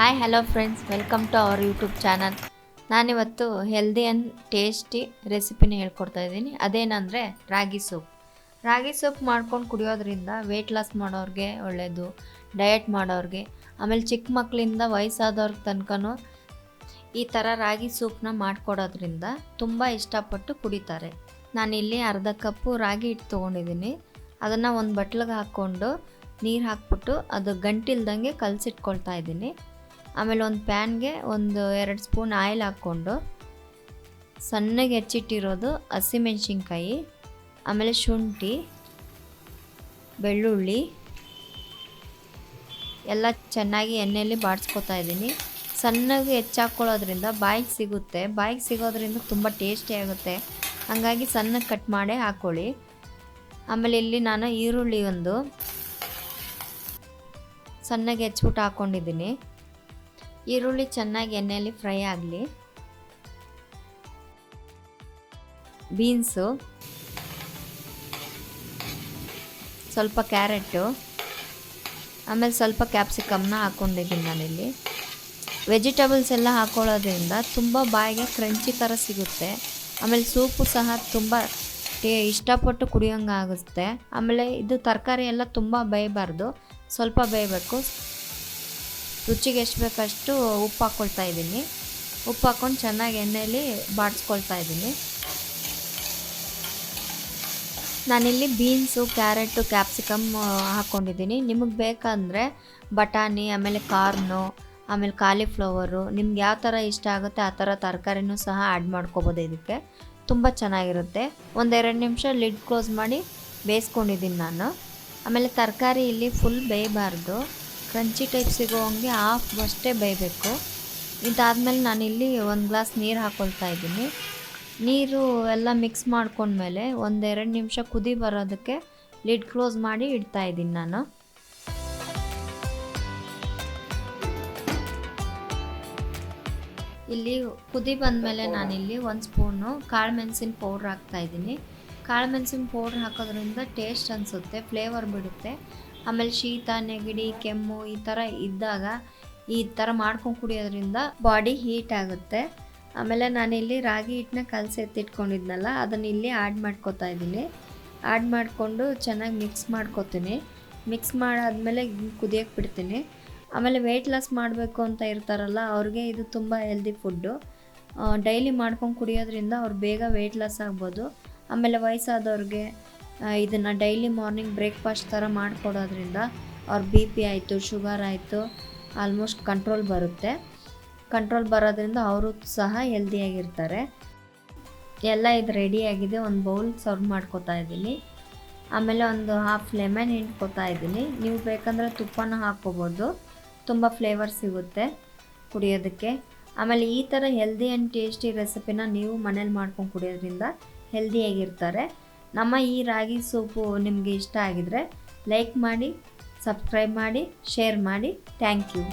Hi hello friends welcome to our YouTube channel ನಾನಿವತ್ತು healthy and tasty ರೆಸಿಪಿನ ಹೇಳ್ಕೊಡ್ತಾ ಇದ್ದೀನಿ. ಅದೇನಂದರೆ ರಾಗಿ ಸೂಪ್. ರಾಗಿ ಸೂಪ್ ಮಾಡ್ಕೊಂಡು ಕುಡಿಯೋದ್ರಿಂದ ವೆಯ್ಟ್ ಲಾಸ್ ಮಾಡೋರಿಗೆ ಒಳ್ಳೆಯದು ಡಯಟ್ ಮಾಡೋರಿಗೆ. ಆಮೇಲೆ ಚಿಕ್ಕ ಮಕ್ಕಳಿಂದ ವಯಸ್ಸಾದವ್ರ ತನಕನೂ ಈ ಥರ ರಾಗಿ ಸೂಪ್ನ ಮಾಡಿಕೊಡೋದ್ರಿಂದ ತುಂಬ ಇಷ್ಟಪಟ್ಟು ಕುಡಿತಾರೆ. ನಾನಿಲ್ಲಿ ಅರ್ಧ ಕಪ್ಪು ರಾಗಿ ಹಿಟ್ಟು ತೊಗೊಂಡಿದ್ದೀನಿ. ಅದನ್ನು ಒಂದು ಬಟ್ಲಿಗೆ ಹಾಕ್ಕೊಂಡು ನೀರು ಹಾಕ್ಬಿಟ್ಟು ಅದು ಗಂಟಿಲ್ದಂಗೆ ಕಲಸಿಟ್ಕೊಳ್ತಾ ಇದ್ದೀನಿ. ಆಮೇಲೆ ಒಂದು ಪ್ಯಾನ್ಗೆ ಒಂದು ಎರಡು ಸ್ಪೂನ್ ಆಯಿಲ್ ಹಾಕ್ಕೊಂಡು ಸಣ್ಣಗೆ ಹೆಚ್ಚಿಟ್ಟಿರೋದು ಹಸಿಮೆಣ್ಸಿನ್ಕಾಯಿ, ಆಮೇಲೆ ಶುಂಠಿ, ಬೆಳ್ಳುಳ್ಳಿ, ಎಲ್ಲ ಚೆನ್ನಾಗಿ ಎಣ್ಣೆಯಲ್ಲಿ ಬಾಡಿಸ್ಕೊತಾ ಇದ್ದೀನಿ. ಸಣ್ಣಗೆ ಹೆಚ್ಚಾಕೊಳ್ಳೋದ್ರಿಂದ ಬಾಯಿಗೆ ಸಿಗುತ್ತೆ. ಬಾಯಿಗೆ ಸಿಗೋದ್ರಿಂದ ತುಂಬ ಟೇಸ್ಟಿ ಆಗುತ್ತೆ. ಹಾಗಾಗಿ ಸಣ್ಣಗೆ ಕಟ್ ಮಾಡೇ ಹಾಕ್ಕೊಳ್ಳಿ ಆಮೇಲೆ ಇಲ್ಲಿ ನಾನು ಈರುಳ್ಳಿ ಒಂದು ಸಣ್ಣಗೆ ಹೆಚ್ಚಿಬಿಟ್ಟು ಹಾಕ್ಕೊಂಡಿದ್ದೀನಿ ಈರುಳ್ಳಿ ಚೆನ್ನಾಗಿ ಎಣ್ಣೆಯಲ್ಲಿ ಫ್ರೈ ಆಗಲಿ. ಬೀನ್ಸು. ಸ್ವಲ್ಪ ಕ್ಯಾರೆಟು. ಆಮೇಲೆ ಸ್ವಲ್ಪ ಕ್ಯಾಪ್ಸಿಕಮ್ನ ಹಾಕ್ಕೊಂಡಿದ್ದೀನಿ ನಾನಿಲ್ಲಿ. ವೆಜಿಟೇಬಲ್ಸ್ ಎಲ್ಲ ಹಾಕ್ಕೊಳ್ಳೋದ್ರಿಂದ ತುಂಬ ಬಾಯಿಗೆ ಕ್ರಂಚಿ ಥರ ಸಿಗುತ್ತೆ. ಆಮೇಲೆ ಸೂಪು ಸಹ ತುಂಬ ಇಷ್ಟಪಟ್ಟು ಕುಡಿಯೋಂಗಾಗುತ್ತೆ. ಆಮೇಲೆ ಇದು ತರಕಾರಿ ಎಲ್ಲ ತುಂಬ ಬೇಯಬಾರ್ದು. ಸ್ವಲ್ಪ ಬೇಯಬೇಕು. ರುಚಿಗೆ ಎಷ್ಟು ಬೇಕಷ್ಟು ಉಪ್ಪು ಹಾಕ್ಕೊಳ್ತಾ ಇದ್ದೀನಿ. ಉಪ್ಪು ಹಾಕ್ಕೊಂಡು ಚೆನ್ನಾಗಿ ಎಣ್ಣೆಯಲ್ಲಿ ಬಾಡಿಸ್ಕೊಳ್ತಾ ಇದ್ದೀನಿ. ನಾನಿಲ್ಲಿ ಬೀನ್ಸು, ಕ್ಯಾರೆಟು, ಕ್ಯಾಪ್ಸಿಕಮ್ ಹಾಕ್ಕೊಂಡಿದ್ದೀನಿ ನಿಮಗೆ ಬೇಕಂದರೆ ಬಟಾಣಿ, ಆಮೇಲೆ ಕಾರ್ನು, ಆಮೇಲೆ ಕಾಲಿಫ್ಲವರು, ನಿಮ್ಗೆ ಯಾವ ಥರ ಇಷ್ಟ ಆಗುತ್ತೆ ಆ ಥರ ತರಕಾರಿನೂ ಸಹ ಆ್ಯಡ್ ಮಾಡ್ಕೋಬೋದು ಇದಕ್ಕೆ. ತುಂಬ ಚೆನ್ನಾಗಿರುತ್ತೆ. ಒಂದೆರಡು ನಿಮಿಷ ಲಿಡ್ ಕ್ಲೋಸ್ ಮಾಡಿ ಬೇಯಿಸ್ಕೊಂಡಿದ್ದೀನಿ ನಾನು. ಆಮೇಲೆ ತರಕಾರಿ ಇಲ್ಲಿ ಫುಲ್ ಬೇಯಬಾರ್ದು. ಕ್ರಂಚಿ ಟೈಪ್ ಸಿಗೋ ಹಂಗೆ ಹಾಫ್ ಅಷ್ಟೇ ಬೇಯಬೇಕು. ಇದಾದಮೇಲೆ ನಾನಿಲ್ಲಿ ಒಂದು ಗ್ಲಾಸ್ ನೀರು ಹಾಕ್ಕೊಳ್ತಾ ಇದ್ದೀನಿ. ನೀರು ಎಲ್ಲ ಮಿಕ್ಸ್ ಮಾಡ್ಕೊಂಡ್ಮೇಲೆ ಒಂದೆರಡು ನಿಮಿಷ ಕುದಿ ಬರೋದಕ್ಕೆ ಲಿಡ್ ಕ್ಲೋಸ್ ಮಾಡಿ ಇಡ್ತಾ ಇದ್ದೀನಿ ನಾನು. ಇಲ್ಲಿ ಕುದಿ ಬಂದಮೇಲೆ ನಾನಿಲ್ಲಿ ಒಂದು ಸ್ಪೂನು ಕಾಳು ಮೆಣಸಿನ ಪೌಡ್ರ್ ಹಾಕ್ತಾಯಿದ್ದೀನಿ ಕಾಳು ಮೆಣಸಿನ ಪೌಡ್ರ್ ಹಾಕೋದ್ರಿಂದ ಟೇಸ್ಟ್ ಅನಿಸುತ್ತೆ ಫ್ಲೇವರ್ ಬಿಡುತ್ತೆ. ಆಮೇಲೆ ಶೀತ, ನೆಗಡಿ, ಕೆಮ್ಮು ಈ ಥರ ಇದ್ದಾಗ ಈ ಥರ ಮಾಡ್ಕೊಂಡು ಕುಡಿಯೋದ್ರಿಂದ ಬಾಡಿ ಹೀಟ್ ಆಗುತ್ತೆ. ಆಮೇಲೆ ನಾನಿಲ್ಲಿ ರಾಗಿ ಹಿಟ್ಟನ್ನ ಕಲಸಿ ಎತ್ತಿಟ್ಕೊಂಡಿದ್ನಲ್ಲ, ಅದನ್ನು ಇಲ್ಲಿ ಆ್ಯಡ್ ಮಾಡ್ಕೊತಾ ಇದ್ದೀನಿ. ಆ್ಯಡ್ ಮಾಡಿಕೊಂಡು ಚೆನ್ನಾಗಿ ಮಿಕ್ಸ್ ಮಾಡ್ಕೊತೀನಿ. ಮಿಕ್ಸ್ ಮಾಡಾದಮೇಲೆ ಕುದಿಯೋಕ್ಕೆ ಬಿಡ್ತೀನಿ. ಆಮೇಲೆ ವೆಯ್ಟ್ ಲಾಸ್ ಮಾಡಬೇಕು ಅಂತ ಇರ್ತಾರಲ್ಲ, ಅವ್ರಿಗೆ ಇದು ತುಂಬ ಹೆಲ್ದಿ ಫುಡ್ಡು ಡೈಲಿ ಮಾಡ್ಕೊಂಡು ಕುಡಿಯೋದ್ರಿಂದ ಅವ್ರು ಬೇಗ ವೆಯ್ಟ್ ಲಾಸ್ ಆಗ್ಬೋದು. ಆಮೇಲೆ ವಯಸ್ಸಾದವ್ರಿಗೆ ಇದನ್ನು ಡೈಲಿ ಮಾರ್ನಿಂಗ್ ಬ್ರೇಕ್ಫಾಸ್ಟ್ ಥರ ಮಾಡಿಕೊಡೋದ್ರಿಂದ ಅವ್ರ ಬಿ ಪಿ ಆಯಿತು ಶುಗರ್ ಆಯಿತು ಆಲ್ಮೋಸ್ಟ್ ಕಂಟ್ರೋಲ್ ಬರುತ್ತೆ. ಕಂಟ್ರೋಲ್ ಬರೋದ್ರಿಂದ ಅವರು ಸಹ ಹೆಲ್ದಿಯಾಗಿರ್ತಾರೆ ಎಲ್ಲ ಇದು ರೆಡಿಯಾಗಿದೆ ಒಂದು ಬೌಲ್ ಸರ್ವ್ ಮಾಡ್ಕೋತಾ ಇದ್ದೀನಿ. ಆಮೇಲೆ ಒಂದು ಹಾಫ್ ಲೆಮನ್ ಹಿಂಡ್ಕೊತಾ ಇದ್ದೀನಿ. ನೀವು ಬೇಕಂದರೆ ತುಪ್ಪನ ಹಾಕ್ಕೋಬೋದು. ತುಂಬ ಫ್ಲೇವರ್ ಸಿಗುತ್ತೆ ಕುಡಿಯೋದಕ್ಕೆ. ಆಮೇಲೆ ಈ ಥರ ಹೆಲ್ದಿ ಆ್ಯಂಡ್ ಟೇಸ್ಟಿ ರೆಸಿಪಿನ ನೀವು ಮನೇಲಿ ಮಾಡ್ಕೊಂಡು ಕುಡಿಯೋದ್ರಿಂದ ಹೆಲ್ದಿಯಾಗಿರ್ತಾರೆ ನಮ್ಮ ಈ ರಾಗಿ ಸೂಪು ನಿಮಗೆ ಇಷ್ಟ ಆಗಿದರೆ ಲೈಕ್ ಮಾಡಿ ಸಬ್ಸ್ಕ್ರೈಬ್ ಮಾಡಿ ಶೇರ್ ಮಾಡಿ. Thank you